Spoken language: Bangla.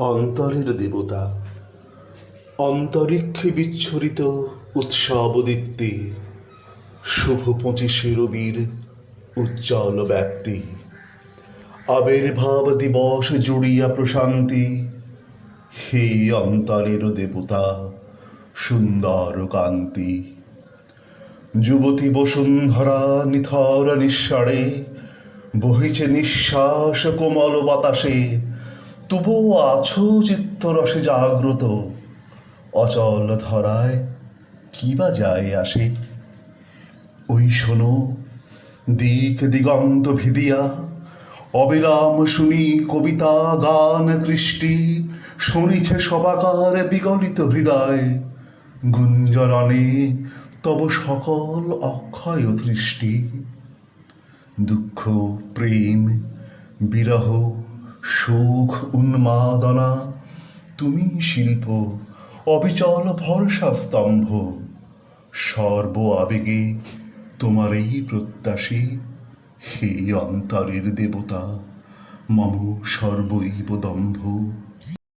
অন্তরের দেবতা। অন্তরিক্ষে বিচ্ছুরিত উৎসব দীপ্তি শুভ পঁচিশে রবির উজ্জ্বল ব্যাপ্তি। আবির্ভাব দিবস জুড়িয়া প্রশান্তি। হে অন্তরের দেবতা, সুন্দর কান্তি। যুবতী বসুন্ধরা নিথর নিঃসারে, বহিছে নিঃশ্বাস কোমল বাতাসে। তবুও আছো চিত্তরসে জাগ্রত। অচল ধরায় কি বা যায় আসে? ওই শোনো, দিক দিগন্ত ভিদিয়া, অবিরাম শুনি কবিতা গান দৃষ্টি, শুনিছে সবাকার বিগলিত হৃদয়। গুঞ্জরণে তব সকল অক্ষয় দৃষ্টি দুঃখ, প্রেম, বিরহ সুখ উন্মাদনা, তুমি শিল্প, অবিচল ভরসা স্তম্ভ। সর্ব আবেগে তোমার এই প্রত্যাশী হে অন্তরের দেবতা, মম সর্বৈব দম্ভ।